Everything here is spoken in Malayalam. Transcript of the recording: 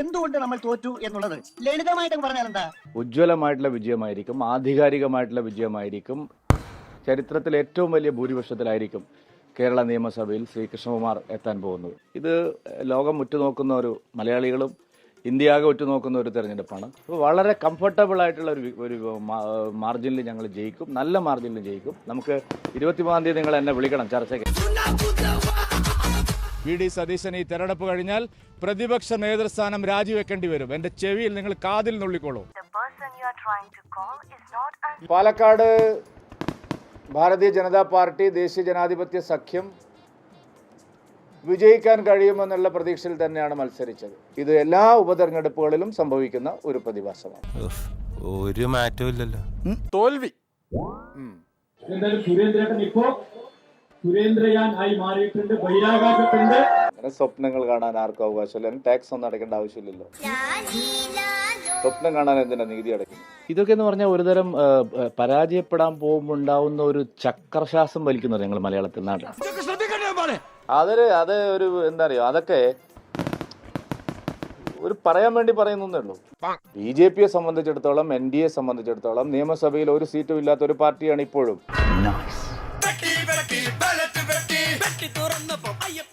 എന്തുകൊണ്ട് നമ്മൾ തോറ്റു എന്നുള്ളത്? ലളിതമായിട്ട് പറഞ്ഞാൽ എന്താ ഉജ്ജ്വലമായിട്ടുള്ള വിജയമായിരിക്കും ആധികാരികമായിട്ടുള്ള വിജയമായിരിക്കും ചരിത്രത്തിൽ ഏറ്റവും വലിയ ഭൂരിപക്ഷത്തിലായിരിക്കും കേരള നിയമസഭയിൽ ശ്രീകൃഷ്ണകുമാർ എത്താൻ പോകുന്നത്. ഇത് ലോകം ഉറ്റുനോക്കുന്ന ഒരു മലയാളികളും ഇന്ത്യയാകെ ഉറ്റുനോക്കുന്ന ഒരു തെരഞ്ഞെടുപ്പാണ്. അപ്പോൾ വളരെ കംഫർട്ടബിൾ ആയിട്ടുള്ള ഒരു മാർജിനിൽ ഞങ്ങൾ ജയിക്കും നല്ല മാർജിനിൽ ജയിക്കും. നമുക്ക് ഇരുപത്തിമൂന്നാം തീയതി നിങ്ങൾ എന്നെ വിളിക്കണം ചർച്ചയ്ക്ക്. വി ഡി സതീശൻ ഈ തെരഞ്ഞെടുപ്പ് കഴിഞ്ഞാൽ പ്രതിപക്ഷ നേതൃസ്ഥാനം രാജിവെക്കേണ്ടി വരും. എന്റെ ചെവിയിൽ നിങ്ങൾ കാതിൽ നുള്ളിക്കോളൂ. പാലക്കാട് ഭാരതീയ ജനതാ പാർട്ടി ദേശീയ ജനാധിപത്യ സഖ്യം വിജയിക്കാൻ കഴിയുമെന്നുള്ള പ്രതീക്ഷയിൽ തന്നെയാണ് മത്സരിച്ചത്. ഇത് എല്ലാ ഉപതെരഞ്ഞെടുപ്പുകളിലും സംഭവിക്കുന്ന ഒരു പ്രതിഭാസമാണ്. ഒരു മാറ്റവും തോൽവി. എന്തായാലും സുരേന്ദ്രേട്ടൻ ഇപ്പോ സുരേന്ദ്രയാൻ ആയി മാറിയിട്ടുണ്ട് ബഹിരാകാശത്തുണ്ട്. അങ്ങനെ സ്വപ്നങ്ങൾ കാണാൻ ആർക്കും അവകാശമില്ല. ടാക്സ് ഒന്നും അടയ്ക്കേണ്ട ആവശ്യമില്ലല്ലോ. സ്വപ്നം കാണാൻ എന്തിനാ നികുതി അടയ്ക്കുന്നത്? ഇതൊക്കെ എന്ന് പറഞ്ഞാൽ ഒരുതരം പരാജയപ്പെടാൻ പോകുമ്പോൾ ഉണ്ടാവുന്ന ഒരു ചക്രശ്വാസം വലിക്കുന്നത് ഞങ്ങൾ മലയാളത്തിൽ നാട്ടിൽ അതൊരു അത് ഒരു എന്താ അറിയോ അതൊക്കെ ഒരു പറയാൻ വേണ്ടി പറയുന്നേ ഉള്ളൂ. ബി ജെ പിയെ സംബന്ധിച്ചിടത്തോളം എൻ ഡി എ സംബന്ധിച്ചിടത്തോളം നിയമസഭയിൽ ഒരു സീറ്റും ഇല്ലാത്ത ഒരു പാർട്ടിയാണ് ഇപ്പോഴും. பேலட் வெட்டி வெட்டி துறந்தப்போ ஐயப்ப